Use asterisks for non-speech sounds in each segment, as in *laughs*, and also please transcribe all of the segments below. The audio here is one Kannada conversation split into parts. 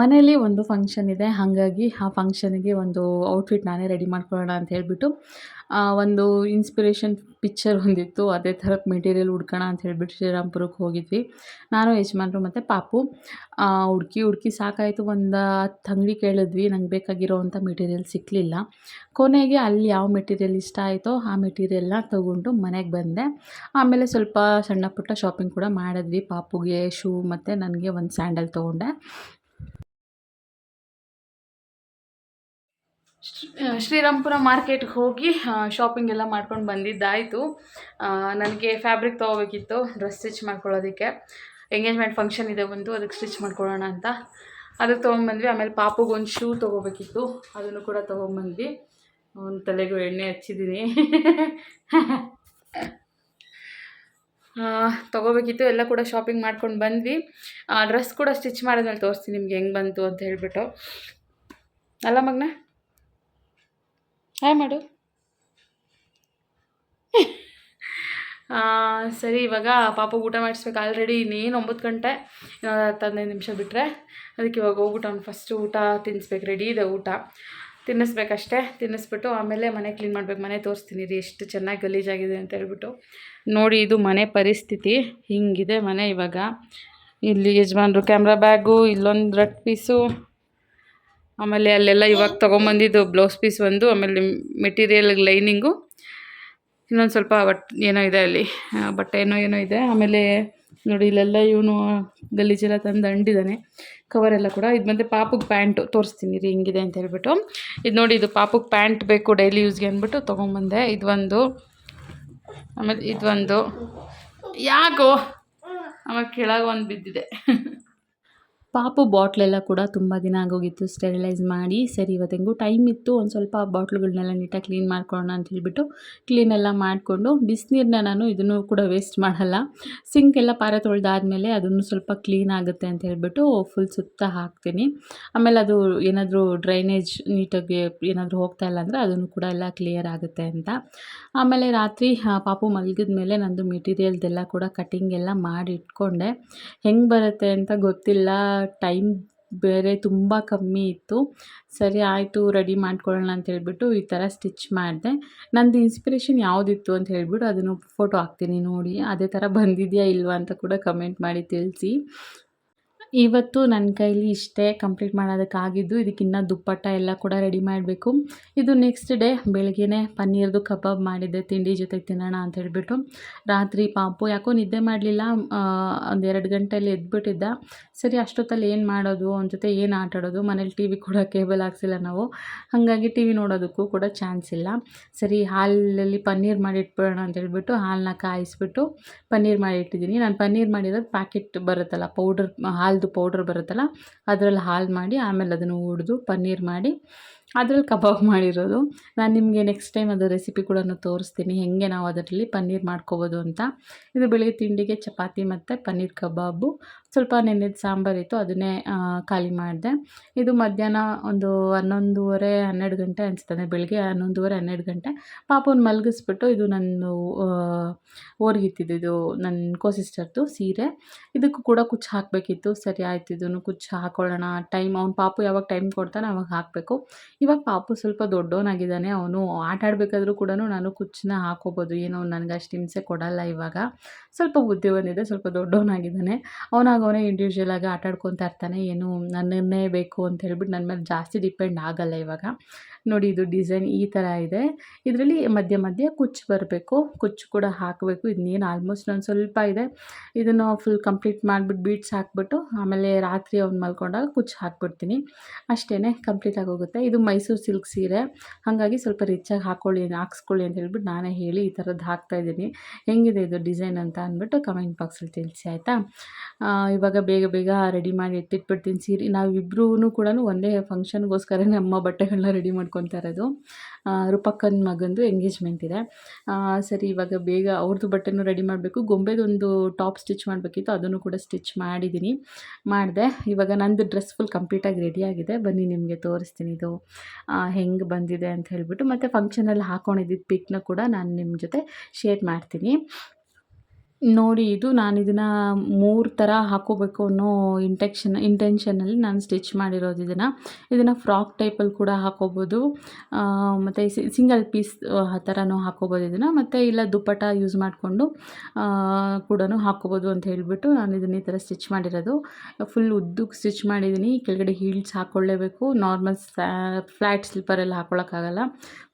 ಮನೇಲಿ ಒಂದು ಫಂಕ್ಷನ್ ಇದೆ. ಹಾಗಾಗಿ ಆ ಫಂಕ್ಷನ್ಗೆ ಒಂದು ಔಟ್ಫಿಟ್ ನಾನೇ ರೆಡಿ ಮಾಡ್ಕೊಳ್ಳೋಣ ಅಂತ ಹೇಳಿಬಿಟ್ಟು ಒಂದು ಇನ್ಸ್ಪಿರೇಷನ್ ಪಿಕ್ಚರ್ ಒಂದಿತ್ತು. ಅದೇ ಥರ ಮೆಟೀರಿಯಲ್ ಹುಡ್ಕೋಣ ಅಂತ ಹೇಳಿಬಿಟ್ಟು ಶ್ರೀರಾಮ್ಪುರಕ್ಕೆ ಹೋಗಿದ್ವಿ. ನಾನು, ಯಜಮಾನ್ರು ಮತ್ತು ಪಾಪು ಹುಡುಕಿ ಹುಡುಕಿ ಸಾಕಾಯಿತು. ಒಂದು ಹತ್ತು ಅಂಗಡಿ ಕೇಳಿದ್ವಿ. ನಂಗೆ ಬೇಕಾಗಿರೋವಂಥ ಮೆಟೀರಿಯಲ್ ಸಿಕ್ಕಲಿಲ್ಲ ಕೊನೆಗೆ ಅಲ್ಲಿ ಯಾವ ಮೆಟೀರಿಯಲ್ ಇಷ್ಟ ಆಯಿತೋ ಆ ಮೆಟೀರಿಯಲ್ನ ತೊಗೊಂಡು ಮನೆಗೆ ಬಂದೆ. ಆಮೇಲೆ ಸ್ವಲ್ಪ ಸಣ್ಣ ಪುಟ್ಟ ಶಾಪಿಂಗ್ ಕೂಡ ಮಾಡಿದ್ವಿ. ಪಾಪುಗೆ ಶೂ ಮತ್ತು ನನಗೆ ಒಂದು ಸ್ಯಾಂಡಲ್ ತೊಗೊಂಡೆ. ಶ್ರೀರಾಮ್ಪುರ ಮಾರ್ಕೆಟ್ಗೆ ಹೋಗಿ ಶಾಪಿಂಗ್ ಎಲ್ಲ ಮಾಡ್ಕೊಂಡು ಬಂದಿದ್ದಾಯಿತು. ನನಗೆ ಫ್ಯಾಬ್ರಿಕ್ ತೊಗೋಬೇಕಿತ್ತು ಡ್ರೆಸ್ ಸ್ಟಿಚ್ ಮಾಡ್ಕೊಳ್ಳೋದಕ್ಕೆ. ಎಂಗೇಜ್ಮೆಂಟ್ ಫಂಕ್ಷನ್ ಇದೆ ಒಂದು ಅದಕ್ಕೆ ಸ್ಟಿಚ್ ಮಾಡ್ಕೊಳ್ಳೋಣ ಅಂತ. ಅದಕ್ಕೆ ತೊಗೊಂಬಂದ್ವಿ, ಆಮೇಲೆ ಪಾಪುಗೆ ಒಂದು ಶೂ ತೊಗೋಬೇಕಿತ್ತು, ಅದನ್ನು ಕೂಡ ತೊಗೊಂಬಂದ್ವಿ. ಒಂದು ತಲೆಗೂ ಎಣ್ಣೆ ಹಚ್ಚಿದ್ದೀನಿ ತೊಗೋಬೇಕಿತ್ತು, ಎಲ್ಲ ಕೂಡ ಶಾಪಿಂಗ್ ಮಾಡ್ಕೊಂಡು ಬಂದ್ವಿ. ಡ್ರೆಸ್ ಕೂಡ ಸ್ಟಿಚ್ ಮಾಡಿದ್ಮೇಲೆ ತೋರಿಸ್ತೀನಿ, ನಿಮ್ಗೆ ಹೆಂಗೆ ಬಂತು ಅಂತ ಹೇಳಿಬಿಟ್ಟು. ಅಲ್ಲ ಮಗನ? ಹಾಯ್ ಮಾಡು. ಸರಿ, ಇವಾಗ ಪಾಪ ಊಟ ಮಾಡಿಸ್ಬೇಕು. ಆಲ್ರೆಡಿ ಇನ್ನೇನು ಒಂಬತ್ತು ಗಂಟೆ ಹದಿನೈದು ನಿಮಿಷ ಬಿಟ್ಟರೆ ಅದಕ್ಕೆ ಇವಾಗ ಹೋಗ್ಬಿಟ್ಟು ಅವ್ನು ಫಸ್ಟು ಊಟ ತಿನ್ನಿಸ್ಬೇಕು ರೆಡಿ ಇದೆ ಊಟ. ತಿನ್ನಿಸ್ಬೇಕಷ್ಟೇ. ತಿನ್ನಿಸ್ಬಿಟ್ಟು ಆಮೇಲೆ ಮನೆ ಕ್ಲೀನ್ ಮಾಡ್ಬೇಕು. ಮನೆ ತೋರಿಸ್ತೀನಿ ರೀ, ಎಷ್ಟು ಚೆನ್ನಾಗಿ ಗಲೀಜಾಗಿದೆ ಅಂತ ಹೇಳ್ಬಿಟ್ಟು. ನೋಡಿ, ಇದು ಮನೆ ಪರಿಸ್ಥಿತಿ. ಹಿಂಗಿದೆ ಮನೆ ಇವಾಗ. ಇಲ್ಲಿ ಯಜಮಾನ್ರು ಕ್ಯಾಮ್ರಾ ಬ್ಯಾಗು ಇಲ್ಲೊಂದು ರಟ್ ಪೀಸು ಆಮೇಲೆ ಅಲ್ಲೆಲ್ಲ ಇವಾಗ ತೊಗೊಂಬಂದಿದ್ದು ಬ್ಲೌಸ್ ಪೀಸ್ ಒಂದು ಆಮೇಲೆ ಮೆಟೀರಿಯಲ್ ಲೈನಿಂಗು ಇನ್ನೊಂದು ಸ್ವಲ್ಪ ಬಟ್ ಏನೋ ಇದೆ ಅಲ್ಲಿ. ಬಟ್ಟೆ ಏನೋ ಏನೋ ಇದೆ. ಆಮೇಲೆ ನೋಡಿ ಇಲ್ಲೆಲ್ಲ ಇವನು ಗಲೀಜೆಲ್ಲ ತಂದು ಅಂಡಿದ್ದಾನೆ ಕವರೆಲ್ಲ ಕೂಡ. ಇದು ಮತ್ತೆ ಪಾಪುಗೆ ಪ್ಯಾಂಟು. ತೋರಿಸ್ತೀನಿ ರೀ ಹಿಂಗಿದೆ ಅಂತ ಹೇಳ್ಬಿಟ್ಟು. ಇದು ನೋಡಿ ಇದು ಪಾಪುಗೆ ಪ್ಯಾಂಟ್ ಬೇಕು ಡೈಲಿ ಯೂಸ್ಗೆ ಅಂದ್ಬಿಟ್ಟು ತೊಗೊಂಬಂದೆ. ಇದು ಒಂದು ಆಮೇಲೆ ಇದೊಂದು ಯಾಕೋ? ಆಮೇಲೆ ಕೆಳಗೆ ಒಂದು ಬಿದ್ದಿದೆ. *laughs* ಪಾಪು ಬಾಟ್ಲೆಲ್ಲ ಕೂಡ ತುಂಬ ದಿನ ಆಗೋಗಿತ್ತು ಸ್ಟೆರಿಲೈಸ್ ಮಾಡಿ. ಸರಿ, ಇವತ್ತು ಟೈಮ್ ಇತ್ತು, ಒಂದು ಸ್ವಲ್ಪ ಬಾಟ್ಲುಗಳನ್ನೆಲ್ಲ ನೀಟಾಗಿ ಕ್ಲೀನ್ ಮಾಡ್ಕೊಳ್ಳೋಣ ಅಂತ ಹೇಳ್ಬಿಟ್ಟು ಕ್ಲೀನೆಲ್ಲ ಮಾಡಿಕೊಂಡು ಬಿಸಿನೀರನ್ನ ನಾನು ಇದನ್ನು ಕೂಡ ವೇಸ್ಟ್ ಮಾಡಲ್ಲ. ಸಿಂಕ್ ಎಲ್ಲ ಪಾರೆ ತೊಳೆದಾದ್ಮೇಲೆ ಅದನ್ನು ಸ್ವಲ್ಪ ಕ್ಲೀನ್ ಆಗುತ್ತೆ ಅಂತ ಹೇಳಿಬಿಟ್ಟು ಫುಲ್ ಸುತ್ತ ಹಾಕ್ತೀನಿ. ಆಮೇಲೆ ಅದು ಏನಾದರೂ ಡ್ರೈನೇಜ್ ನೀಟಾಗಿ ಏನಾದರೂ ಹೋಗ್ತಾ ಇಲ್ಲ ಅಂದರೆ ಅದನ್ನು ಕೂಡ ಎಲ್ಲ ಕ್ಲಿಯರ್ ಆಗುತ್ತೆ ಅಂತ. ಆಮೇಲೆ ರಾತ್ರಿ ಪಾಪು ಮಲಗಿದ ಮೇಲೆ ನಂದು ಮೆಟೀರಿಯಲ್ದೆಲ್ಲ ಕೂಡ ಕಟಿಂಗ್ ಎಲ್ಲ ಮಾಡಿ ಇಟ್ಕೊಂಡೆ ಹೆಂಗೆ ಬರುತ್ತೆ ಅಂತ ಗೊತ್ತಿಲ್ಲ. ಟೈಮ್ ಬೇರೆ ತುಂಬ ಕಮ್ಮಿ ಇತ್ತು. ಸರಿ, ಆಯಿತು, ರೆಡಿ ಮಾಡ್ಕೊಳ್ಳೋಣ ಅಂತ ಹೇಳಿಬಿಟ್ಟು ಈ ಥರ ಸ್ಟಿಚ್ ಮಾಡಿದೆ. ನಂದು ಇನ್ಸ್ಪಿರೇಷನ್ ಯಾವುದಿತ್ತು ಅಂತ ಹೇಳಿಬಿಟ್ಟು ಅದನ್ನು ಫೋಟೋ ಹಾಕ್ತೀನಿ ನೋಡಿ. ಅದೇ ಥರ ಬಂದಿದೆಯಾ ಇಲ್ವಾ ಅಂತ ಕೂಡ ಕಮೆಂಟ್ ಮಾಡಿ ತಿಳಿಸಿ. ಇವತ್ತು ನನ್ನ ಕೈಲಿ ಇಷ್ಟೇ ಕಂಪ್ಲೀಟ್ ಮಾಡೋದಕ್ಕಾಗಿದ್ದು ಇದಕ್ಕಿನ್ನ ದುಪ್ಪಟ್ಟ ಎಲ್ಲ ಕೂಡ ರೆಡಿ ಮಾಡಬೇಕು. ಇದು ನೆಕ್ಸ್ಟ್ ಡೇ ಬೆಳಗ್ಗೆನೇ ಪನ್ನೀರ್ದು ಕಬಾಬ್ ಮಾಡಿದ್ದೆ, ತಿಂಡಿ ಜೊತೆಗೆ ತಿನ್ನೋಣ ಅಂತ ಹೇಳ್ಬಿಟ್ಟು. ರಾತ್ರಿ ಪಾಪು ಯಾಕೋ ನಿದ್ದೆ ಮಾಡಲಿಲ್ಲ ಒಂದು ಎರಡು ಗಂಟೆಯಲ್ಲಿ ಎದ್ಬಿಟ್ಟಿದ್ದ. ಸರಿ, ಅಷ್ಟೊತ್ತಲ್ಲಿ ಏನು ಮಾಡೋದು? ಅವನ ಜೊತೆ ಏನು ಆಟ ಆಡೋದು? ಮನೇಲಿ ಟಿ ವಿ ಕೂಡ ಕೇಬಲ್ ಹಾಕ್ಸಿಲ್ಲ ನಾವು. ಹಾಗಾಗಿ ಟಿ ವಿ ನೋಡೋದಕ್ಕೂ ಕೂಡ ಚಾನ್ಸ್ ಇಲ್ಲ. ಸರಿ, ಹಾಲಲ್ಲಿ ಪನ್ನೀರ್ ಮಾಡಿಟ್ಬಿಡೋಣ ಅಂತ ಹೇಳ್ಬಿಟ್ಟು ಹಾಲನ್ನ ಕಾಯಿಸ್ಬಿಟ್ಟು ಪನ್ನೀರ್ ಮಾಡಿ ಇಟ್ಟಿದ್ದೀನಿ ನಾನು ಪನ್ನೀರ್ ಮಾಡಿರೋದು ಪ್ಯಾಕೆಟ್ ಬರುತ್ತಲ್ಲ ಪೌಡರ್ ಹಾಲ್ದು ಪೌಡ್ರ್ ಬರುತ್ತಲ್ಲ, ಅದರಲ್ಲಿ ಹಾಲು ಮಾಡಿ ಆಮೇಲೆ ಅದನ್ನು ಹುಡ್ದು ಪನ್ನೀರ್ ಮಾಡಿ ಅದರಲ್ಲಿ ಕಬಾಬ್ ಮಾಡಿರೋದು. ನಾನು ನಿಮಗೆ ನೆಕ್ಸ್ಟ್ ಟೈಮ್ ಅದು ರೆಸಿಪಿ ಕೂಡ ತೋರಿಸ್ತೀನಿ, ಹೇಗೆ ನಾವು ಅದರಲ್ಲಿ ಪನ್ನೀರ್ ಮಾಡ್ಕೋಬೋದು ಅಂತ. ಇದು ಬೆಳಿಗ್ಗೆ ತಿಂಡಿಗೆ ಚಪಾತಿ ಮತ್ತು ಪನ್ನೀರ್ ಕಬಾಬು ಸ್ವಲ್ಪ ನೆನೆದ ಸಾಂಬಾರಿತ್ತು ಅದನ್ನೇ ಖಾಲಿ ಮಾಡಿದೆ. ಇದು ಮಧ್ಯಾಹ್ನ ಒಂದು ಹನ್ನೊಂದುವರೆ, ಹನ್ನೆರಡು ಗಂಟೆ ಅನಿಸ್ತದೆ ಬೆಳಗ್ಗೆ ಹನ್ನೊಂದುವರೆ, ಹನ್ನೆರಡು ಗಂಟೆ. ಪಾಪನ ಮಲಗಿಸ್ಬಿಟ್ಟು ಇದು ನನ್ನ ಓರ್ಗಿತ್ತಿದ್ದು ನನ್ನ ಕೋ ಸಿಸ್ಟರ್ದು ಸೀರೆ. ಇದಕ್ಕೂ ಕೂಡ ಕುಚ್ಚು ಹಾಕಬೇಕಿತ್ತು. ಸರಿ ಆಯ್ತು, ಇದನ್ನು ಕುಚ್ಚು ಹಾಕೊಳ್ಳೋಣ. ಟೈಮ್, ಅವ್ನು ಪಾಪು ಯಾವಾಗ ಟೈಮ್ ಕೊಡ್ತಾನೆ ಅವಾಗ ಹಾಕಬೇಕು. ಇವಾಗ ಪಾಪು ಸ್ವಲ್ಪ ದೊಡ್ಡವನಾಗಿದ್ದಾನೆ, ಅವನು ಆಟ ಆಡಬೇಕಾದ್ರೂ ಕೂಡ ನಾನು ಕುಚ್ಚನ್ನ ಹಾಕೋಬೋದು. ಏನೋ ನನಗೆ ಅಷ್ಟು ಹಿಂಸೆ ಕೊಡಲ್ಲ ಇವಾಗ. ಸ್ವಲ್ಪ ಬುದ್ಧಿ ಬಂದಿದೆ ಸ್ವಲ್ಪ ದೊಡ್ಡವನಾಗಿದ್ದಾನೆ. ಅವನಾಗ ಅವನೇ ಇಂಡಿವಿಜುವಲ್ ಆಗಿ ಆಟಾಡ್ಕೊತಾ ಇರ್ತಾನೆ, ಏನು ನನ್ನನ್ನೇ ಬೇಕು ಅಂತ ಹೇಳ್ಬಿಟ್ಟು ನನ್ನ ಮೇಲೆ ಜಾಸ್ತಿ ಡಿಪೆಂಡ್ ಆಗಲ್ಲ ಇವಾಗ. ನೋಡಿ ಇದು ಡಿಸೈನ್ ಈ ಥರ ಇದೆ. ಇದರಲ್ಲಿ ಮಧ್ಯ ಮಧ್ಯ ಕುಚ್ಚು ಬರಬೇಕು. ಕುಚ್ಚು ಕೂಡ ಹಾಕಬೇಕು. ಇದನ್ನೇನು ಆಲ್ಮೋಸ್ಟ್ ಒಂದು ಸ್ವಲ್ಪ ಇದೆ. ಇದನ್ನು ಫುಲ್ ಕಂಪ್ಲೀಟ್ ಮಾಡಿಬಿಟ್ಟು ಬೀಟ್ಸ್ ಹಾಕ್ಬಿಟ್ಟು ಆಮೇಲೆ ರಾತ್ರಿ ಅವ್ನು ಮಲ್ಕೊಂಡಾಗ ಕುಚ್ಚು ಹಾಕ್ಬಿಡ್ತೀನಿ. ಅಷ್ಟೇ ಕಂಪ್ಲೀಟ್ ಆಗೋಗುತ್ತೆ ಇದು ಮೈಸೂರು ಸಿಲ್ಕ್ ಸೀರೆ. ಹಾಗಾಗಿ ಸ್ವಲ್ಪ ರಿಚ್ಚಾಗಿ ಹಾಕ್ಕೊಳ್ಳಿ ಹಾಕ್ಸ್ಕೊಳ್ಳಿ ಅಂತ ಹೇಳ್ಬಿಟ್ಟು ನಾನೇ ಹೇಳಿ ಈ ಥರದ್ದು ಹಾಕ್ತಾಯಿದ್ದೀನಿ ಹೆಂಗಿದೆ ಇದು ಡಿಸೈನ್ ಅಂತ ಅಂದ್ಬಿಟ್ಟು ಕಮೆಂಟ್ ಬಾಕ್ಸಲ್ಲಿ ತಿಳಿಸಿ, ಆಯಿತಾ? ಇವಾಗ ಬೇಗ ಬೇಗ ರೆಡಿ ಮಾಡಿ ಎತ್ತಿಟ್ಬಿಡ್ತೀನಿ ಸೀರೆ. ನಾವಿಬ್ಬರೂ ಕೂಡ ಒಂದೇ ಫಂಕ್ಷನ್ಗೋಸ್ಕರ ನಮ್ಮ ಬಟ್ಟೆಗಳನ್ನ ರೆಡಿ ಮಾಡ್ಕೊತಾ ಇರೋದು. ರೂಪಕ್ಕನ ಮಗಂದು ಎಂಗೇಜ್ಮೆಂಟ್ ಇದೆ. ಸರಿ, ಇವಾಗ ಬೇಗ ಅವ್ರದ್ದು ಬಟ್ಟೆನೂ ರೆಡಿ ಮಾಡಬೇಕು. ಗೊಂಬೆದೊಂದು ಟಾಪ್ ಸ್ಟಿಚ್ ಮಾಡಬೇಕಿತ್ತು. ಅದನ್ನು ಕೂಡ ಸ್ಟಿಚ್ ಮಾಡಿದ್ದೀನಿ. ಮಾಡಿದೆ. ಇವಾಗ ನಂದು ಡ್ರೆಸ್ ಫುಲ್ ಕಂಪ್ಲೀಟಾಗಿ ರೆಡಿಯಾಗಿದೆ ಬನ್ನಿ, ನಿಮಗೆ ತೋರಿಸ್ತೀನಿ ಇದು. ಹೆಂಗೆ ಬಂದಿದೆ ಅಂತ ಹೇಳ್ಬಿಟ್ಟು ಮತ್ತು ಫಂಕ್ಷನಲ್ಲಿ ಹಾಕ್ಕೊಂಡಿದ್ದಿದ್ದು ಪಿಕ್ನ ಕೂಡ ನಾನು ನಿಮ್ಮ ಜೊತೆ ಶೇರ್ ಮಾಡ್ತೀನಿ. ನೋಡಿ, ಇದು ನಾನು ಇದನ್ನು ಮೂರು ಥರ ಹಾಕೋಬೇಕು ಅನ್ನೋ ಇಂಟೆಕ್ಷನ್ ಇಂಟೆನ್ಷನಲ್ಲಿ ನಾನು ಸ್ಟಿಚ್ ಮಾಡಿರೋದು ಇದನ್ನು. ಇದನ್ನು ಫ್ರಾಕ್ ಟೈಪಲ್ಲಿ ಕೂಡ ಹಾಕೋಬೋದು. ಮತ್ತು ಸಿಂಗಲ್ ಪೀಸ್ ಆ ಥರನೂ ಹಾಕೋಬೋದು ಇದನ್ನು. ಮತ್ತು ಇಲ್ಲ ದುಪ್ಪಟ್ಟ ಯೂಸ್ ಮಾಡಿಕೊಂಡು ಕೂಡ ಹಾಕೋಬೋದು ಅಂತ ಹೇಳಿಬಿಟ್ಟು ನಾನು ಇದನ್ನ ಈ ಥರ ಸ್ಟಿಚ್ ಮಾಡಿರೋದು. ಫುಲ್ ಉದ್ದಕ್ಕೆ ಸ್ಟಿಚ್ ಮಾಡಿದ್ದೀನಿ ಕೆಳಗಡೆ ಹೀಲ್ಸ್ ಹಾಕ್ಕೊಳ್ಳೇಬೇಕು ನಾರ್ಮಲ್ ಫ್ಲ್ಯಾಟ್ ಸ್ಲೀಪರೆಲ್ಲ ಹಾಕ್ಕೊಳ್ಳೋಕ್ಕಾಗಲ್ಲ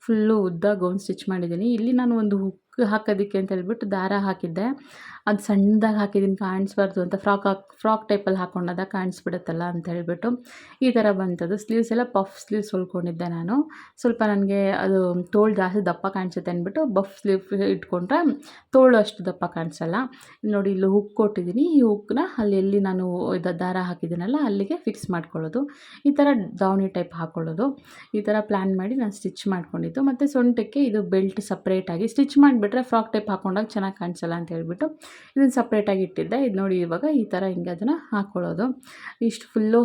ಫುಲ್ಲು ಉದ್ದ ಗೌನ್ ಸ್ಟಿಚ್ ಮಾಡಿದ್ದೀನಿ ಇಲ್ಲಿ ನಾನು ಒಂದು ಹುಕ್ ಹಾಕೋದಕ್ಕೆ ಅಂತ ಹೇಳ್ಬಿಟ್ಟು ದಾರ ಹಾಕಿದ್ದೆ. ಅದು ಸಣ್ಣದಾಗಿ ಹಾಕಿದ್ದೀನಿ ಕಾಣಿಸ್ಬಾರ್ದು ಅಂತ. ಫ್ರಾಕ್ ಹಾಕ್, ಫ್ರಾಕ್ ಟೈಪಲ್ಲಿ ಹಾಕ್ಕೊಂಡಾಗ ಕಾಣಿಸ್ಬಿಡುತ್ತಲ್ಲ ಅಂತ ಹೇಳಿಬಿಟ್ಟು ಈ ಥರ ಬಂತದ್ದು ಸ್ಲೀವ್ಸ್ ಎಲ್ಲ ಪಫ್ ಸ್ಲೀವ್ಸ್ ಹೊಲ್ಕೊಂಡಿದ್ದೆ ನಾನು. ಸ್ವಲ್ಪ ನನಗೆ ಅದು ತೋಳು ಜಾಸ್ತಿ ದಪ್ಪ ಕಾಣಿಸುತ್ತೆ ಅಂದ್ಬಿಟ್ಟು ಬಫ್ ಸ್ಲೀವ್ ಇಟ್ಕೊಂಡ್ರೆ ತೋಳು ಅಷ್ಟು ದಪ್ಪ ಕಾಣಿಸಲ್ಲ. ನೋಡಿ ಇಲ್ಲಿ ಹುಕ್ ಕೊಟ್ಟಿದ್ದೀನಿ. ಈ ಹುಕ್ಕನ್ನ ಅಲ್ಲಿ ಎಲ್ಲಿ ನಾನು ಇದು ದಾರ ಹಾಕಿದ್ದೀನಲ್ಲ ಅಲ್ಲಿಗೆ ಫಿಕ್ಸ್ ಮಾಡ್ಕೊಳ್ಳೋದು. ಈ ಥರ ದಾವಣಿ ಟೈಪ್ ಹಾಕ್ಕೊಳ್ಳೋದು ಈ ಥರ ಪ್ಲ್ಯಾನ್ ಮಾಡಿ ನಾನು ಸ್ಟಿಚ್ ಮಾಡ್ಕೊಂಡಿದ್ದು. ಮತ್ತು ಸೊಂಟಕ್ಕೆ ಇದು ಬೆಲ್ಟ್ ಸಪ್ರೇಟಾಗಿ ಸ್ಟಿಚ್ ಮಾಡಿಬಿಟ್ರೆ ಫ್ರಾಕ್ ಟೈಪ್ ಹಾಕೊಂಡಾಗ ಚೆನ್ನಾಗಿ ಕಾಣಿಸಲ್ಲ ಅಂತ ಹೇಳ್ಬಿಟ್ಟು ಇದನ್ನು ಸಪ್ರೇಟಾಗಿ ಇಟ್ಟಿದ್ದೆ. ಇದು ನೋಡಿ ಇವಾಗ ಈ ಥರ ಹಿಂಗೆ ಅದನ್ನು ಹಾಕ್ಕೊಳ್ಳೋದು ಇಷ್ಟು ಫುಲ್ಲು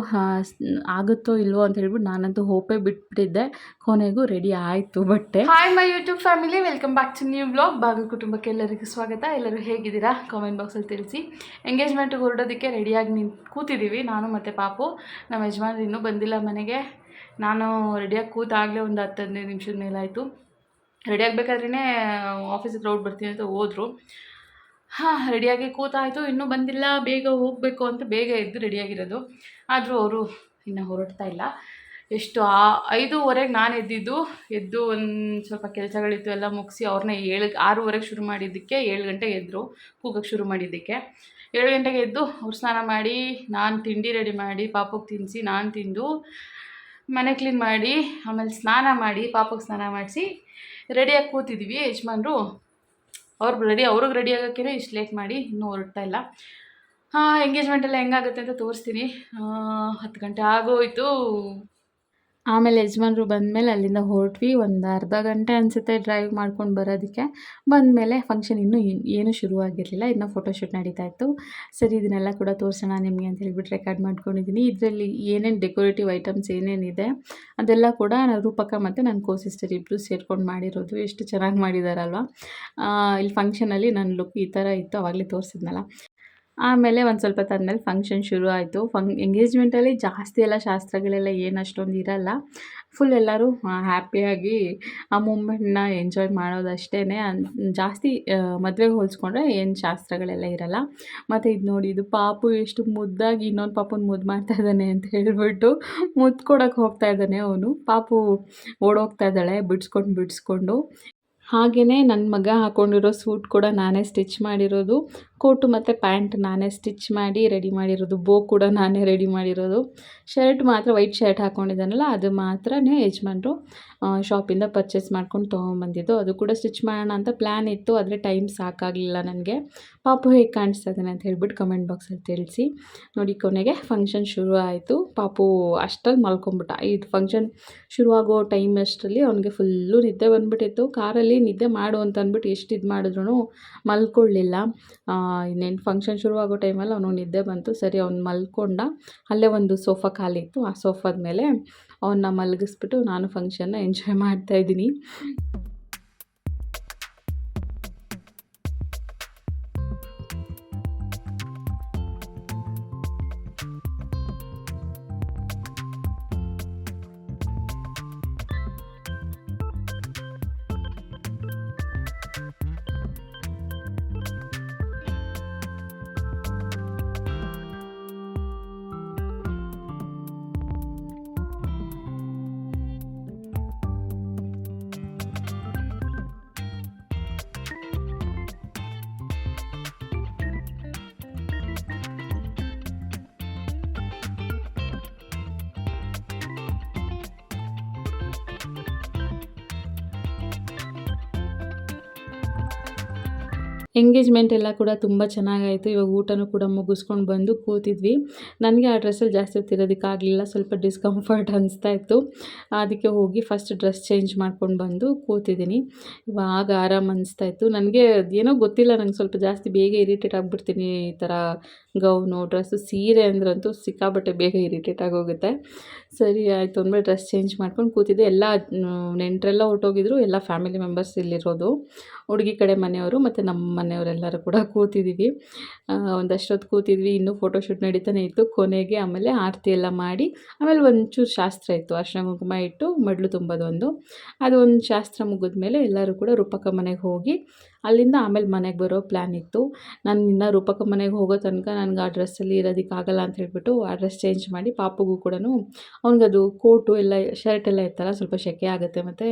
ಆಗುತ್ತೋ ಇಲ್ವೋ ಅಂತ ಹೇಳ್ಬಿಟ್ಟು ನಾನಂತೂ ಹೋಪೇ ಬಿಟ್ಬಿಟ್ಟಿದ್ದೆ. ಕೊನೆಗೂ ರೆಡಿ ಆಯಿತು ಬಟ್ಟೆ. Hi my YouTube family welcome back to new blog ಬಾಗಲ್ ಕುಟುಂಬಕ್ಕೆ ಎಲ್ಲರಿಗೂ ಸ್ವಾಗತ. ಎಲ್ಲರೂ ಹೇಗಿದ್ದೀರಾ? ಕಾಮೆಂಟ್ ಬಾಕ್ಸಲ್ಲಿ ತಿಳಿಸಿ. ಎಂಗೇಜ್ಮೆಂಟ್ಗೆ ಹೊರಡೋದಕ್ಕೆ ರೆಡಿಯಾಗಿ ನಿಂತು, ಕೂತಿದ್ದೀವಿ. ನಾನು ಮತ್ತು ಪಾಪು. ನಮ್ಮ ಯಜಮಾನರು ಇನ್ನೂ ಬಂದಿಲ್ಲ ಮನೆಗೆ. ನಾನು ರೆಡಿಯಾಗಿ ಕೂತಾಗಲೇ ಒಂದು ಹತ್ತು ಹದಿನೈದು ನಿಮಿಷದ ಮೇಲೆ ಆಯಿತು ರೆಡಿ ಆಗಬೇಕಾದ್ರೇ ಆಫೀಸಿಗೆ ರೋಡ್ ಬರ್ತೀನಿ ಅಂತ ಹೋದರು. ಹಾಂ ರೆಡಿಯಾಗಿ ಕೂತಾಯಿತು. ಇನ್ನೂ ಬಂದಿಲ್ಲ. ಬೇಗ ಹೋಗಬೇಕು ಅಂತ ಬೇಗ ಎದ್ದು ರೆಡಿಯಾಗಿರೋದು ಆದರೂ ಅವರು ಇನ್ನು ಹೊರಡ್ತಾ ಇಲ್ಲ. ಎಷ್ಟು ಆ ಐದೂವರೆಗೆ ನಾನು ಎದ್ದಿದ್ದು, ಎದ್ದು ಒಂದು ಸ್ವಲ್ಪ ಕೆಲಸಗಳಿತ್ತು, ಎಲ್ಲ ಮುಗಿಸಿ ಅವ್ರನ್ನ ಏಳು, ಆರೂವರೆಗೆ ಶುರು ಮಾಡಿದ್ದಕ್ಕೆ ಏಳು ಗಂಟೆಗೆ ಎದ್ದರು ಕೂಗಕ್ಕೆ ಶುರು ಮಾಡಿದ್ದಕ್ಕೆ. ಏಳು ಗಂಟೆಗೆ ಎದ್ದು ಅವ್ರು ಸ್ನಾನ ಮಾಡಿ, ನಾನು ತಿಂಡಿ ರೆಡಿ ಮಾಡಿ ಪಾಪಕ್ಕೆ ತಿನ್ನಿಸಿ ನಾನು ತಿಂದು, ಮನೆ ಕ್ಲೀನ್ ಮಾಡಿ, ಆಮೇಲೆ ಸ್ನಾನ ಮಾಡಿ ಪಾಪಕ್ಕೆ ಸ್ನಾನ ಮಾಡಿಸಿ ರೆಡಿಯಾಗಿ ಕೂತಿದ್ವಿ ಯಜಮಾನ್ರು. ಅವ್ರು ರೆಡಿ ಅವ್ರಿಗೆ ರೆಡಿ ಆಗೋಕ್ಕೇ ಇಷ್ಟು ಲೇಟ್ ಮಾಡಿ ಇನ್ನೂ ಹೊರಡ್ತಾ ಇಲ್ಲ. ಹಾಂ ಎಂಗೇಜ್ಮೆಂಟೆಲ್ಲ ಹೆಂಗಾಗುತ್ತೆ ಅಂತ ತೋರಿಸ್ತೀನಿ. ಹತ್ತು ಗಂಟೆ ಆಗೋಯ್ತು. ಆಮೇಲೆ ಯಜಮಾನ್ರು ಬಂದಮೇಲೆ ಅಲ್ಲಿಂದ ಹೊರಟ್ವಿ, ಒಂದು ಅರ್ಧ ಗಂಟೆ ಅನಿಸುತ್ತೆ ಡ್ರೈವ್ ಮಾಡ್ಕೊಂಡು ಬರೋದಕ್ಕೆ. ಬಂದಮೇಲೆ ಫಂಕ್ಷನ್ ಇನ್ನೂ ಏನೂ ಶುರುವಾಗಿರಲಿಲ್ಲ, ಇನ್ನೂ ಫೋಟೋಶೂಟ್ ನಡೀತಾ ಇತ್ತು. ಸರಿ, ಇದನ್ನೆಲ್ಲ ಕೂಡ ತೋರಿಸೋಣ ನಿಮಗೆ ಅಂತ ಹೇಳ್ಬಿಟ್ಟು ರೆಕಾರ್ಡ್ ಮಾಡ್ಕೊಂಡಿದ್ದೀನಿ ಇದರಲ್ಲಿ ಏನೇನು ಡೆಕೋರೇಟಿವ್ ಐಟಮ್ಸ್ ಏನೇನಿದೆ, ಅದೆಲ್ಲ ಕೂಡ ರೂಪಕ ಮತ್ತು ನನ್ನ ಕೋ ಸಿಸ್ಟರ್ ಇಬ್ಬರು ಸೇರ್ಕೊಂಡು ಮಾಡಿರೋದು. ಎಷ್ಟು ಚೆನ್ನಾಗಿ ಮಾಡಿದಾರಲ್ವ. ಇಲ್ಲಿ ಫಂಕ್ಷನಲ್ಲಿ ನನ್ನ ಲುಕ್ ಈ ಥರ ಇತ್ತು, ಅವಾಗಲೇ ತೋರಿಸಿದ್ನಲ್ಲ. ಆಮೇಲೆ ಒಂದು ಸ್ವಲ್ಪ ತಂದಮೇಲೆ ಫಂಕ್ಷನ್ ಶುರು ಆಯಿತು. ಫಂಗ್ ಎಂಗೇಜ್ಮೆಂಟಲ್ಲಿ ಜಾಸ್ತಿ ಎಲ್ಲ ಶಾಸ್ತ್ರಗಳೆಲ್ಲ ಏನು ಅಷ್ಟೊಂದು ಇರಲ್ಲ. ಫುಲ್ ಎಲ್ಲರೂ ಹ್ಯಾಪಿಯಾಗಿ ಆ ಮೂಮೆಂಟ್ನ ಎಂಜಾಯ್ ಮಾಡೋದಷ್ಟೇ ಜಾಸ್ತಿ ಮದುವೆಗೆ ಹೋಲಿಸ್ಕೊಂಡ್ರೆ ಏನು ಶಾಸ್ತ್ರಗಳೆಲ್ಲ ಇರಲ್ಲ. ಮತ್ತು ಇದು ನೋಡಿ, ಇದು ಪಾಪು ಎಷ್ಟು ಮುದ್ದಾಗಿ ಇನ್ನೊಂದು ಪಾಪನ ಮುದ್ದು ಮಾಡ್ತಾ ಇದ್ದಾನೆ ಅಂತ ಹೇಳ್ಬಿಟ್ಟು ಮುದ್ದು ಕೊಡೋಕೆ ಹೋಗ್ತಾ ಇದ್ದಾನೆ ಅವನು. ಪಾಪು ಓಡೋಗ್ತಾ ಇದ್ದಾಳೆ, ಬಿಡಿಸ್ಕೊಂಡು ಬಿಡಿಸ್ಕೊಂಡು. ಹಾಗೆಯೇ ನನ್ನ ಮಗ ಹಾಕ್ಕೊಂಡಿರೋ ಸೂಟ್ ಕೂಡ ನಾನೇ ಸ್ಟಿಚ್ ಮಾಡಿರೋದು. ಕೋಟು ಮತ್ತು ಪ್ಯಾಂಟ್ ನಾನೇ ಸ್ಟಿಚ್ ಮಾಡಿ ರೆಡಿ ಮಾಡಿರೋದು. ಬೋ ಕೂಡ ನಾನೇ ರೆಡಿ ಮಾಡಿರೋದು. ಶರ್ಟ್ ಮಾತ್ರ ವೈಟ್ ಶರ್ಟ್ ಹಾಕ್ಕೊಂಡಿದ್ದಾನಲ್ಲ ಅದು ಮಾತ್ರ ಯಜಮಾನ್ರು ಶಾಪಿಂದ ಪರ್ಚೇಸ್ ಮಾಡ್ಕೊಂಡು ತೊಗೊಂಬಂದಿದ್ದು. ಅದು ಕೂಡ ಸ್ಟಿಚ್ ಮಾಡೋಣ ಅಂತ ಪ್ಲ್ಯಾನ್ ಇತ್ತು, ಆದರೆ ಟೈಮ್ ಸಾಕಾಗಲಿಲ್ಲ ನನಗೆ. ಪಾಪು ಹೇಗೆ ಕಾಣಿಸ್ತಾ ಇದ್ದಾನೆ ಅಂತ ಹೇಳ್ಬಿಟ್ಟು ಕಮೆಂಟ್ ಬಾಕ್ಸಲ್ಲಿ ತಿಳಿಸಿ. ನೋಡಿ, ಕೊನೆಗೆ ಫಂಕ್ಷನ್ ಶುರು ಆಯಿತು. ಪಾಪು ಅಷ್ಟಲ್ಲಿ ಮಲ್ಕೊಂಬಿಟ್ಟ ಇದು ಫಂಕ್ಷನ್ ಶುರುವಾಗೋ ಟೈಮ್ ಅಷ್ಟರಲ್ಲಿ ಅವನಿಗೆ ಫುಲ್ಲು ನಿದ್ದೆ ಬಂದುಬಿಟ್ಟಿತ್ತು. ಕಾರಲ್ಲಿ ನಿದ್ದೆ ಮಾಡು ಅಂತ ಅಂದ್ಬಿಟ್ಟು ಎಷ್ಟು ಇದು ಮಾಡಿದ್ರು ಮಲ್ಕೊಳ್ಳಿಲ್ಲ ಇನ್ನೇನು ಫಂಕ್ಷನ್ ಶುರುವಾಗೋ ಟೈಮಲ್ಲಿ ಅವನು ನಿದ್ದೆ ಬಂತು. ಸರಿ, ಅವ್ನು ಮಲ್ಕೊಂಡ. ಅಲ್ಲೇ ಒಂದು ಸೋಫಾ ಖಾಲಿತ್ತು ಆ ಸೋಫಾದ ಮೇಲೆ ಅವನ್ನ ಮಲಗಿಸ್ಬಿಟ್ಟು ನಾನು ಫಂಕ್ಷನ್ನ ಎಂಜಾಯ್ ಮಾಡ್ತಾಯಿದ್ದೀನಿ ಎಂಗೇಜ್ಮೆಂಟ್ ಎಲ್ಲ ಕೂಡ ತುಂಬ ಚೆನ್ನಾಗಾಯಿತು. ಇವಾಗ ಊಟನೂ ಕೂಡ ಮುಗಿಸ್ಕೊಂಡು ಬಂದು ಕೂತಿದ್ವಿ. ನನಗೆ ಆ ಡ್ರೆಸ್ಸಲ್ಲಿ ಜಾಸ್ತಿ ಹೊತ್ತಿರೋದಕ್ಕಾಗಲಿಲ್ಲ ಸ್ವಲ್ಪ ಡಿಸ್ಕಂಫರ್ಟ್ ಅನಿಸ್ತಾ ಇತ್ತು. ಅದಕ್ಕೆ ಹೋಗಿ ಫಸ್ಟ್ ಡ್ರೆಸ್ ಚೇಂಜ್ ಮಾಡ್ಕೊಂಡು ಬಂದು ಕೂತಿದ್ದೀನಿ. ಇವಾಗ ಆರಾಮ ಅನಿಸ್ತಾ ಇತ್ತು. ನನಗೆ ಏನೋ ಗೊತ್ತಿಲ್ಲ. ನಂಗೆ ಸ್ವಲ್ಪ ಜಾಸ್ತಿ ಬೇಗ ಇರಿಟೇಟ್ ಆಗಿಬಿಡ್ತೀನಿ ಈ ಥರ ಗೌನು ಡ್ರೆಸ್ಸು ಸೀರೆ ಅಂದ್ರಂತೂ ಸಿಕ್ಕಾಬಟ್ಟೆ ಬೇಗ ಇರಿಟೇಟ್ ಆಗೋಗುತ್ತೆ. ಸರಿ, ಆಯಿತು ಅಂದಮೇಲೆ ಡ್ರೆಸ್ ಚೇಂಜ್ ಮಾಡ್ಕೊಂಡು ಕೂತಿದ್ದೆ. ಎಲ್ಲ ನೆಂಟರೆಲ್ಲ ಹೊರ್ಟೋಗಿದ್ರು. ಎಲ್ಲ ಫ್ಯಾಮಿಲಿ ಮೆಂಬರ್ಸ್ ಇಲ್ಲಿರೋದು. ಹುಡುಗಿ ಕಡೆ ಮನೆಯವರು ಮತ್ತು ನಮ್ಮ ಮನೆಯವರೆಲ್ಲರೂ ಕೂಡ ಕೂತಿದ್ದೀವಿ ಒಂದಷ್ಟೊತ್ತು ಕೂತಿದ್ವಿ. ಇನ್ನೂ ಫೋಟೋಶೂಟ್ ನಡೀತಾನೆ ಇತ್ತು. ಕೊನೆಗೆ ಆಮೇಲೆ ಆರತಿ ಎಲ್ಲ ಮಾಡಿ, ಆಮೇಲೆ ಒಂಚೂರು ಶಾಸ್ತ್ರ ಇತ್ತು. ಅರ್ಶನ ಕುಂಕುಮ ಇಟ್ಟು, ಮಡ್ಲು ತುಂಬೋದು ಒಂದು ಅದು ಒಂದು ಶಾಸ್ತ್ರ ಮುಗಿದ್ಮೇಲೆ ಎಲ್ಲರೂ ಕೂಡ ರೂಪಕ ಮನೆಗೆ ಹೋಗಿ ಅಲ್ಲಿಂದ ಆಮೇಲೆ ಮನೆಗೆ ಬರೋ ಪ್ಲ್ಯಾನ್ ಇತ್ತು. ನಾನು ಇನ್ನು ರೂಪಕ ಮನೆಗೆ ಹೋಗೋ ತನಕ ನನಗೆ ಆ ಡ್ರೆಸ್ಸಲ್ಲಿ ಇರೋದಕ್ಕಾಗಲ್ಲ ಅಂತ ಹೇಳ್ಬಿಟ್ಟು ಆ ಡ್ರೆಸ್ ಚೇಂಜ್ ಮಾಡಿ ಪಾಪುಗೂ ಕೂಡ ಅವ್ನಿಗದು ಕೋಟು ಎಲ್ಲ ಶರ್ಟ್ ಎಲ್ಲ ಇತ್ತಲ್ಲ ಸ್ವಲ್ಪ ಸೆಕೆ ಆಗುತ್ತೆ ಮತ್ತು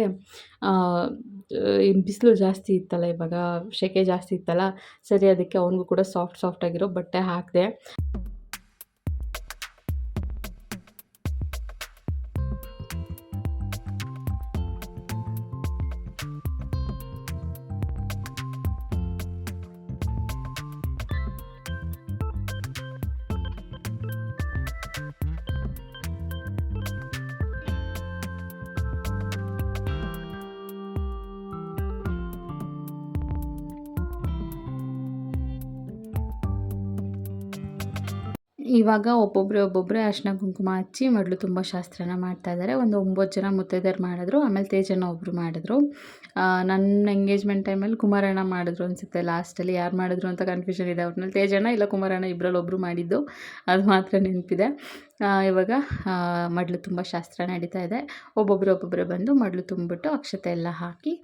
ಬಿಸಿಲು ಜಾಸ್ತಿ ಇತ್ತಲ್ಲ ಇವಾಗ ಸೆಕೆ ಜಾಸ್ತಿ ಇತ್ತಲ್ಲ, ಸರಿ ಅದಕ್ಕೆ ಅವನಿಗೂ ಕೂಡ ಸಾಫ್ಟ್ ಸಾಫ್ಟಾಗಿರೋ ಬಟ್ಟೆ ಹಾಕಿದೆ. ಇವಾಗ ಒಬ್ಬೊಬ್ಬರೇ ಒಬ್ಬೊಬ್ಬರೇ ಅರ್ಶಿನ ಕುಂಕುಮ ಹಚ್ಚಿ ಮೊದಲು ತುಂಬ ಶಾಸ್ತ್ರನ ಮಾಡ್ತಾ ಇದ್ದಾರೆ ಒಂದು ಒಂಬತ್ತು ಜನ ಮುತ್ತೈದೆಯರು ಮಾಡಿದ್ರು, ಆಮೇಲೆ ತೇಜನ ಒಬ್ಬರು ಮಾಡಿದ್ರು. ನನ್ನ ಎಂಗೇಜ್ಮೆಂಟ್ ಟೈಮಲ್ಲಿ ಕುಮಾರಣ್ಣ ಮಾಡಿದ್ರು ಅನಿಸುತ್ತೆ. ಲಾಸ್ಟಲ್ಲಿ ಯಾರು ಮಾಡಿದ್ರು ಅಂತ ಕನ್ಫ್ಯೂಷನ್ ಇದೆ. ಅವ್ರನ್ನಲ್ಲಿ ತೇಜಣ್ಣ ಇಲ್ಲ ಕುಮಾರಣ್ಣ ಇಬ್ಬರಲ್ಲಿ ಒಬ್ಬರು ಮಾಡಿದ್ದು. ಅದು ಮಾತ್ರ ನೆನಪಿದೆ. ಇವಾಗ ಮಡ್ಲು ತುಂಬ ಶಾಸ್ತ್ರ ನಡೀತಾ ಇದೆ. ಒಬ್ಬೊಬ್ಬರು ಒಬ್ಬೊಬ್ಬರೇ ಬಂದು ಮಡ್ಲು ತುಂಬಿಬಿಟ್ಟು ಅಕ್ಷತೆ ಎಲ್ಲ ಹಾಕಿ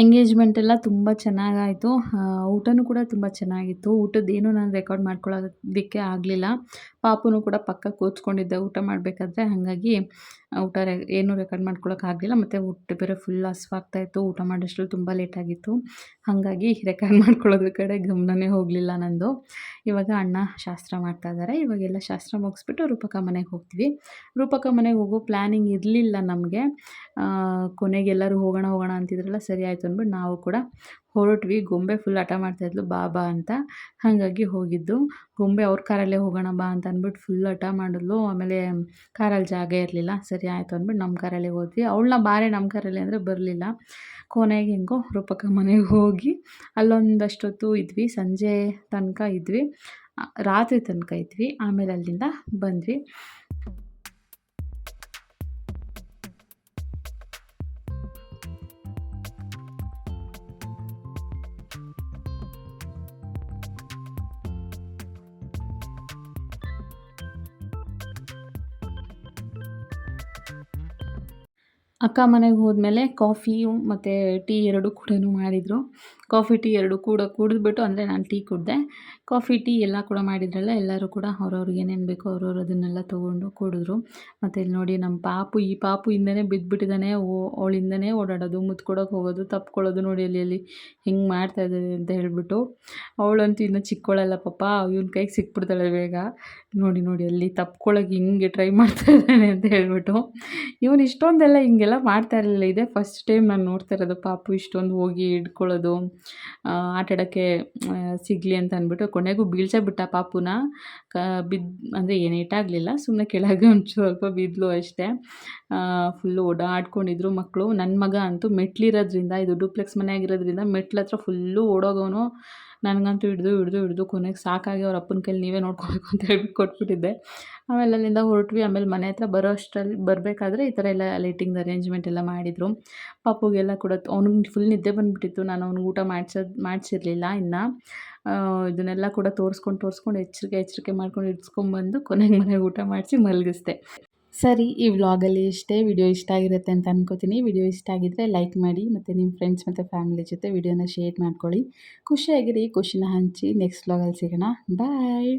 ಎಂಗೇಜ್ಮೆಂಟ್ ಎಲ್ಲ ತುಂಬ ಚೆನ್ನಾಗಾಯಿತು. ಊಟನೂ ಕೂಡ ತುಂಬ ಚೆನ್ನಾಗಿತ್ತು. ಊಟದ್ದೇನು ನಾನು ರೆಕಾರ್ಡ್ ಮಾಡ್ಕೊಳ್ಳೋದಕ್ಕೆ ಆಗಲಿಲ್ಲ. ಪಾಪುನು ಕೂಡ ಪಕ್ಕ ಕೂತ್ಕೊಂಡಿದ್ದೆ ಊಟ ಮಾಡಬೇಕಾದ್ರೆ ಹಾಗಾಗಿ ಊಟ ರೆ ಏನೂ ರೆಕಾರ್ಡ್ ಮಾಡ್ಕೊಳಕ್ಕಾಗಲಿಲ್ಲ ಮತ್ತು ಊಟ ಬೇರೆ ಫುಲ್ ಹಸ್ವಾಗ್ತಾಯಿತ್ತು ಊಟ ಮಾಡೋಷ್ಟ್ರಲ್ಲಿ ತುಂಬ ಲೇಟಾಗಿತ್ತು ಹಾಗಾಗಿ ರೆಕಾರ್ಡ್ ಮಾಡ್ಕೊಳ್ಳೋದ್ರ ಕಡೆ ಗಮನವೇ ಹೋಗಲಿಲ್ಲ ನಂದು. ಇವಾಗ ಅಣ್ಣ ಶಾಸ್ತ್ರ ಮಾಡ್ತಾಯಿದ್ದಾರೆ ಇವಾಗೆಲ್ಲ ಶಾಸ್ತ್ರ ಮುಗಿಸ್ಬಿಟ್ಟು ರೂಪಕ ಮನೆಗೆ ಹೋಗ್ತೀವಿ. ರೂಪಕ ಮನೆಗೆ ಹೋಗೋ ಪ್ಲ್ಯಾನಿಂಗ್ ಇರಲಿಲ್ಲ ನಮಗೆ. ಕೊನೆಗೆಲ್ಲರೂ ಹೋಗೋಣ ಹೋಗೋಣ ಅಂತಿದ್ರಲ್ಲ ಸರಿ ಆಯಿತು ಅಂದ್ಬಿಟ್ಟು ನಾವು ಕೂಡ ಹೊರಟ್ವಿ, ಗೊಂಬೆ ಫುಲ್ ಹಠ ಮಾಡ್ತಾಯಿದ್ಲು ಬಾ ಬಾ ಅಂತ. ಹಾಗಾಗಿ ಹೋಗಿದ್ದು. ಗೊಂಬೆ ಅವ್ರ ಕಾರಲ್ಲೇ ಹೋಗೋಣ, ಬಾ ಅಂತ ಅಂದ್ಬಿಟ್ಟು ಫುಲ್ ಹಠ ಮಾಡಿದ್ಲು. ಆಮೇಲೆ ಕಾರಲ್ಲಿ ಜಾಗ ಇರಲಿಲ್ಲ. ಸರಿ, ಆಯಿತು ಅಂದ್ಬಿಟ್ಟು ನಮ್ಮ ಕಾರಲ್ಲೇ ಹೋದ್ವಿ. ಅವಳನ್ನ ಬಾರೆ ನಮ್ಮ ಕಾರಲ್ಲಿ ಅಂದರೆ ಬರಲಿಲ್ಲ. ಕೊನೆಗೆ ಹೆಂಗೋ ರೂಪಕ ಮನೆಗೆ ಹೋಗಿ ಅಲ್ಲೊಂದಷ್ಟೊತ್ತು ಇದ್ವಿ. ಸಂಜೆ ತನಕ ಇದ್ವಿ. ರಾತ್ರಿ ತನಕ ಇದ್ವಿ. ಆಮೇಲೆ ಅಲ್ಲಿಂದ ಬಂದ್ವಿ. ಅಕ್ಕ ಮನೆಗೆ ಹೋದ್ಮೇಲೆ ಕಾಫಿಯು ಮತ್ತು ಟೀ ಎರಡು ಕೂಡ ಮಾಡಿದರು. ಕಾಫಿ ಟೀ ಎರಡು ಕೂಡ ಕುಡಿದ್ಬಿಟ್ಟು ಅಂದರೆ ನಾನು ಟೀ ಕುಡಿದೆ. ಕಾಫಿ ಟೀ ಎಲ್ಲ ಕೂಡ ಮಾಡಿದ್ರಲ್ಲ ಎಲ್ಲರೂ ಕೂಡ ಅವ್ರವ್ರಿಗೆ ಏನೇನು ಬೇಕೋ ಅವ್ರವ್ರು ಅದನ್ನೆಲ್ಲ ತೊಗೊಂಡು ಕುಡಿದ್ರು. ಮತ್ತು ಇಲ್ಲಿ ನೋಡಿ ನಮ್ಮ ಪಾಪು, ಈ ಪಾಪು ಇಂದನೇ ಬಿದ್ದುಬಿಟ್ಟಿದ್ದಾನೆ ಓ, ಅವಳಿಂದನೇ ಓಡಾಡೋದು ಮುತ್ಕೊಡೋಕೆ ಹೋಗೋದು ತಪ್ಕೊಳ್ಳೋದು ನೋಡಿ ಅಲ್ಲಿ ಅಲ್ಲಿ ಹಿಂಗೆ ಮಾಡ್ತಾ ಇದ್ದಾರೆ ಅಂತ ಹೇಳಿಬಿಟ್ಟು. ಅವಳಂತೂ ಇನ್ನೂ ಚಿಕ್ಕವಳಲ್ಲ ಪಾಪ, ಇವ್ನ ಕೈಗೆ ಸಿಕ್ಬಿಡ್ತಾಳೆ ಬೇಗ. ನೋಡಿ ನೋಡಿ, ಅಲ್ಲಿ ತಪ್ಕೊಳಕ್ಕೆ ಹಿಂಗೆ ಟ್ರೈ ಮಾಡ್ತಾ ಇದ್ದಾನೆ ಅಂತ ಹೇಳ್ಬಿಟ್ಟು. ಇವನು ಇಷ್ಟೊಂದೆಲ್ಲ ಹಿಂಗೆಲ್ಲ ಮಾಡ್ತಾ ಇರಲಿಲ್ಲ. ಇದೆ ಫಸ್ಟ್ ಟೈಮ್ ನಾನು ನೋಡ್ತಾ ಇರೋದು ಪಾಪು ಇಷ್ಟೊಂದು ಹೋಗಿ ಹಿಡ್ಕೊಳ್ಳೋದು ಆಟಾಡೋಕ್ಕೆ ಸಿಗಲಿ ಅಂತ ಅಂದ್ಬಿಟ್ಟು ಕೊನೆಗೂ ಬೀಳ್ಸೇ ಬಿಟ್ಟ ಪಾಪುನ. ಕ ಬಿದ್ದು ಅಂದರೆ ಏನು ಏಟಾಗಲಿಲ್ಲ ಸುಮ್ಮನೆ ಕೆಳಗೆ ಒಂಚೂರು ಸ್ವಲ್ಪ ಬಿದ್ದಲು ಅಷ್ಟೇ. ಫುಲ್ಲು ಓಡಾಡ್ಕೊಂಡಿದ್ರು ಮಕ್ಕಳು ನನ್ನ ಮಗ ಅಂತೂ ಮೆಟ್ಲಿರೋದ್ರಿಂದ, ಇದು ಡೂಪ್ಲೆಕ್ಸ್ ಮನೆ ಆಗಿರೋದ್ರಿಂದ ಮೆಟ್ಲ ಹತ್ರ ಫುಲ್ಲು ಓಡೋಗೋನು ನನಗಂತೂ ಹಿಡ್ದು ಹಿಡ್ದು ಹಿಡ್ದು ಕೊನೆಗೆ ಸಾಕಾಗಿ ಅವ್ರ ಅಪ್ಪನ ಕೈಲಿ ನೀವೇ ನೋಡ್ಕೋಬೇಕು ಅಂತ ಹೇಳ್ಬಿಟ್ಟು ಕೊಟ್ಬಿಟ್ಟಿದ್ದೆ. ಆಮೇಲೆ ಅಲ್ಲಿಂದ ಹೊರಟ್ವಿ. ಆಮೇಲೆ ಮನೆ ಹತ್ರ ಬರೋ ಅಷ್ಟರಲ್ಲಿ ಬರಬೇಕಾದ್ರೆ ಈ ಥರ ಎಲ್ಲ ಲೈಟಿಂಗ್ ಅರೇಂಜ್ಮೆಂಟ್ ಎಲ್ಲ ಮಾಡಿದರು. ಪಾಪುಗೆಲ್ಲ ಕೂಡ ಅವ್ನಿಗೆ ಫುಲ್ ನಿದ್ದೆ ಬಂದುಬಿಟ್ಟಿತ್ತು. ನಾನು ಅವ್ನಿಗೆ ಊಟ ಮಾಡಿಸೋದು, ಮಾಡಿಸಿರ್ಲಿಲ್ಲ ಇನ್ನು. ಇದನ್ನೆಲ್ಲ ಕೂಡ ತೋರಿಸ್ಕೊಂಡು ತೋರಿಸ್ಕೊಂಡು ಎಚ್ಚರಿಕೆ ಎಚ್ಚರಿಕೆ ಮಾಡ್ಕೊಂಡು ಇಡ್ಸ್ಕೊಂಬಂದು ಕೊನೆಗೆ ಮನೆಗೆ ಊಟ ಮಾಡಿಸಿ ಮಲಗಿಸ್ದೆ. ಸರಿ, ಈ ವ್ಲಾಗಲ್ಲಿ ಇಷ್ಟೇ. ವಿಡಿಯೋ ಇಷ್ಟ ಆಗಿರುತ್ತೆ ಅಂತ ಅನ್ಕೋತೀನಿ. ವಿಡಿಯೋ ಇಷ್ಟ ಆಗಿದ್ದರೆ ಲೈಕ್ ಮಾಡಿ ಮತ್ತು ನಿಮ್ಮ ಫ್ರೆಂಡ್ಸ್ ಮತ್ತು ಫ್ಯಾಮಿಲಿ ಜೊತೆ ವಿಡಿಯೋನ ಶೇರ್ ಮಾಡ್ಕೊಳ್ಳಿ. ಖುಷಿಯಾಗಿರಿ, ಖುಷಿನ ಹಂಚಿ. ನೆಕ್ಸ್ಟ್ ವ್ಲಾಗಲ್ಲಿ ಸಿಗೋಣ. ಬಾಯ್!